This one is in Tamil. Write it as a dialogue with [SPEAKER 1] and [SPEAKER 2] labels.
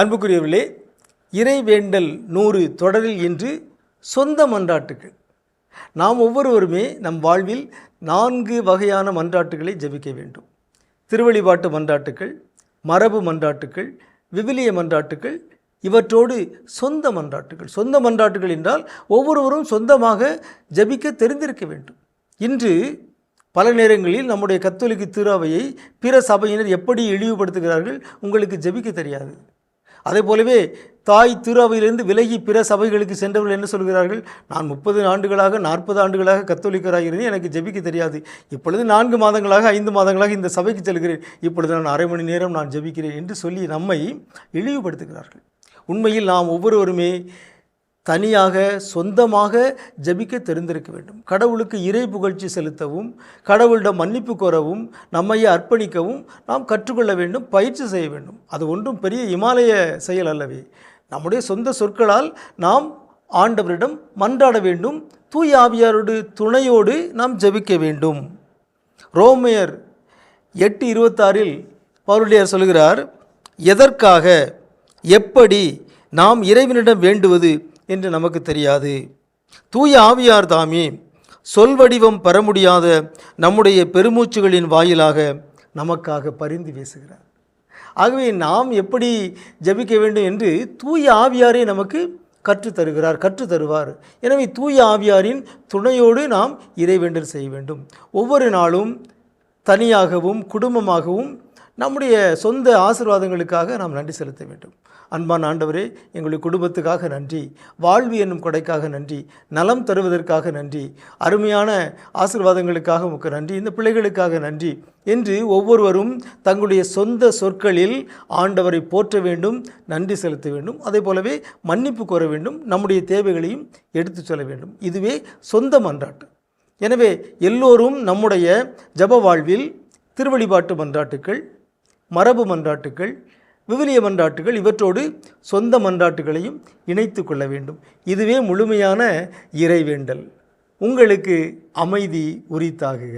[SPEAKER 1] அன்புக்குரியவர்களே இறைவேண்டல் நூறு தொடரில் இன்று சொந்த மன்றாட்டுகள் நாம் ஒவ்வொருவருமே நம் வாழ்வில் நான்கு வகையான மன்றாட்டுகளை ஜெபிக்க வேண்டும். திருவழிபாட்டு மன்றாட்டுகள் மரபு மன்றாட்டுகள் விவிலிய மன்றாட்டுகள் இவற்றோடு சொந்த மன்றாட்டுகள் சொந்த மன்றாட்டுகள் என்றால் ஒவ்வொருவரும் சொந்தமாக ஜெபிக்க தெரிந்திருக்க வேண்டும். இன்று பல நேரங்களில் நம்முடைய கத்தோலிக்க திருவையை பிற சபையினர் எப்படி இழிவுபடுத்துகிறார்கள் உங்களுக்கு ஜபிக்க தெரியாது. அதே போலவே தாய் திருவையிலிருந்து விலகி பிற சபைகளுக்கு சென்றவர்கள் என்ன சொல்கிறார்கள்? நான் முப்பது ஆண்டுகளாக நாற்பது ஆண்டுகளாக கத்தோலிக்கராக இருந்தேன் எனக்கு ஜெபிக்க தெரியாது. இப்பொழுது நான்கு மாதங்களாக ஐந்து மாதங்களாக இந்த சபைக்கு செல்கிறேன். இப்பொழுது நான் அரை மணி நேரம் நான் ஜெபிக்கிறேன் என்று சொல்லி நம்மை இழிவுபடுத்துகிறார்கள். உண்மையில் நாம் ஒவ்வொருவருமே தனியாக சொந்தமாக ஜெபிக்க தெரிந்திருக்க வேண்டும். கடவுளுக்கு இறை புகழ்ச்சி செலுத்தவும் கடவுளிடம் மன்னிப்பு கோரவும் நம்மையே அர்ப்பணிக்கவும் நாம் கற்றுக்கொள்ள வேண்டும் பயிற்சி செய்ய வேண்டும். அது ஒன்றும் பெரிய இமாலய செயல் அல்லவே. நம்முடைய சொந்த சொற்களால் நாம் ஆண்டவரிடம் மன்றாட வேண்டும். தூய் ஆவியாரோடு துணையோடு நாம் ஜெபிக்க வேண்டும். ரோமையர் எட்டு இருபத்தாறில் பவுலுடையார் சொல்கிறார் எதற்காக எப்படி நாம் இறைவனிடம் வேண்டுவது என்று நமக்கு தெரியாது. தூய ஆவியார் தாமே சொல் வடிவம் பெற முடியாத நம்முடைய பெருமூச்சுகளின் வாயிலாக நமக்காக பரிந்து பேசுகிறார் ஆகவே நாம் எப்படி ஜெபிக்க வேண்டும் என்று தூய ஆவியாரே நமக்கு கற்றுத் தருகிறார் கற்றுத் தருவார் எனவே தூய ஆவியாரின் துணையோடு நாம் இறைவேண்டல் செய்ய வேண்டும். ஒவ்வொரு நாளும் தனியாகவும் குடும்பமாகவும் நம்முடைய சொந்த ஆசீர்வாதங்களுக்காக நாம் நன்றி செலுத்த வேண்டும். அன்பான ஆண்டவரே எங்களுடைய குடும்பத்துக்காக நன்றி வாழ்வு என்னும் கொடைக்காக நன்றி நலம் தருவதற்காக நன்றி அருமையான ஆசீர்வாதங்களுக்காக உமக்கு நன்றி இந்த பிள்ளைகளுக்காக நன்றி என்று ஒவ்வொருவரும் தங்களுடைய சொந்த சொற்களில் ஆண்டவரை போற்ற வேண்டும் நன்றி செலுத்த வேண்டும் அதே போலவே மன்னிப்பு கோர வேண்டும் நம்முடைய தேவைகளையும் எடுத்துச் சொல்ல வேண்டும். இதுவே சொந்த மன்றாட்டு. எனவே எல்லோரும் நம்முடைய ஜப வாழ்வில் திருவழிபாட்டு மன்றாட்டுக்கள் மரபு மன்றாட்டுக்கள் விவிலிய மன்றாட்டுகள் இவற்றோடு சொந்த மன்றாட்டுகளையும் இணைத்து கொள்ள வேண்டும். இதுவே முழுமையான இறைவேண்டல். உங்களுக்கு அமைதி உரித்தாகுக.